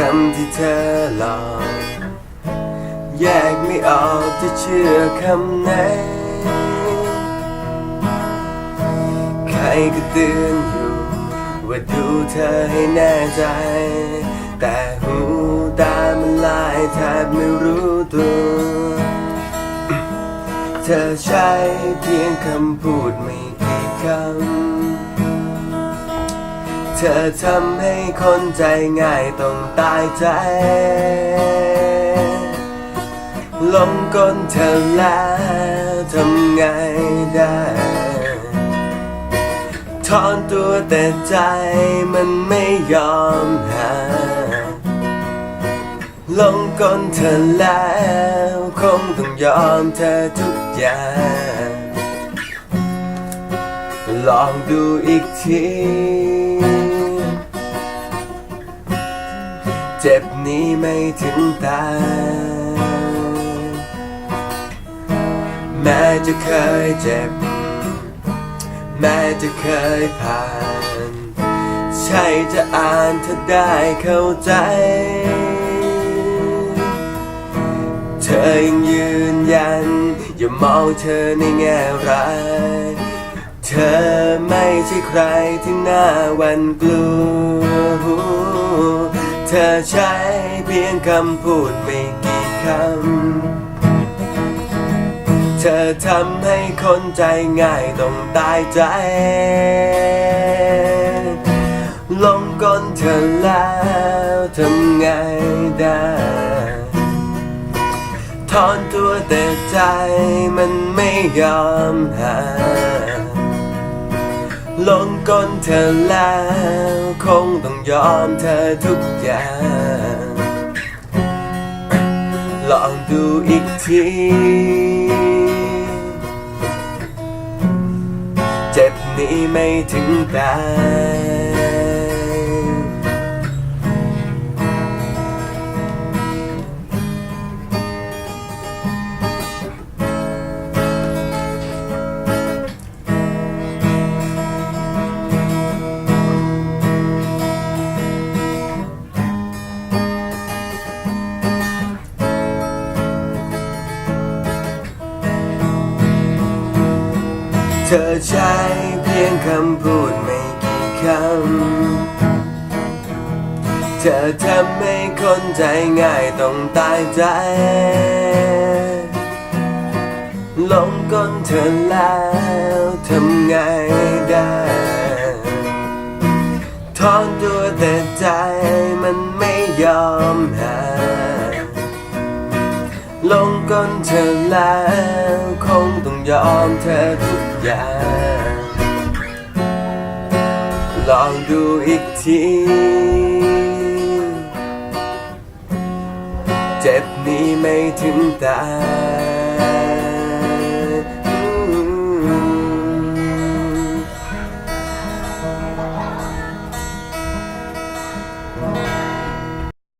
คำที่เธอหลอกแยกไม่ออกจะเชื่อคำไหน ใครก็เตือนอยู่ ว่าดูเธอให้แน่ใจ แต่หูตามันลายแทบไม่รู้ตัว เธอใช้เพียงคำพูดไม่กี่คำ เธอทำให้คนใจง่ายต้องตายใจลงกลเธอแล้วทำไงได้ถอนตัวแต่ใจมันไม่ยอมหาลงกลเธอแล้วคงต้องยอมเธอทุกอย่างลองดูอีกที จ็บนี้ไม่ถึงตายแม้จะเคยเจ็บ แม้จะเคยผ่าน ใช่จะอ่านเธอได้เข้าใจ เธอยังยืนยัน อย่ามองเธอในแง่ร้ายเธอไม่ใช่ใครที่น่าวันกลัว เธอใช้เพียงคำพูดไม่กี่คำ เธอทำให้คนใจง่ายต้องตายใจ ลงกลเธอแล้วทำไงได้ถอนตัวแต่ใจมันไม่ยอมหา ลงกลเธอแล้ว คงต้องยอมเธอทุกอย่าง ลองดูอีกทีเจ็บนี้ไม่ถึงตาย เธอใช้เพียงคำพูดไม่กี่คำ เธอทำให้คนใจง่ายต้องตายใจลงกลเธอแล้วทำไงได้ถอนตัวแต่ใจมันไม่ยอมหาลงกลเธอแล้วคงต้องยอมเธอทุก ยางลองดูอีกที เจ็บนี้ไม่ถึงตาย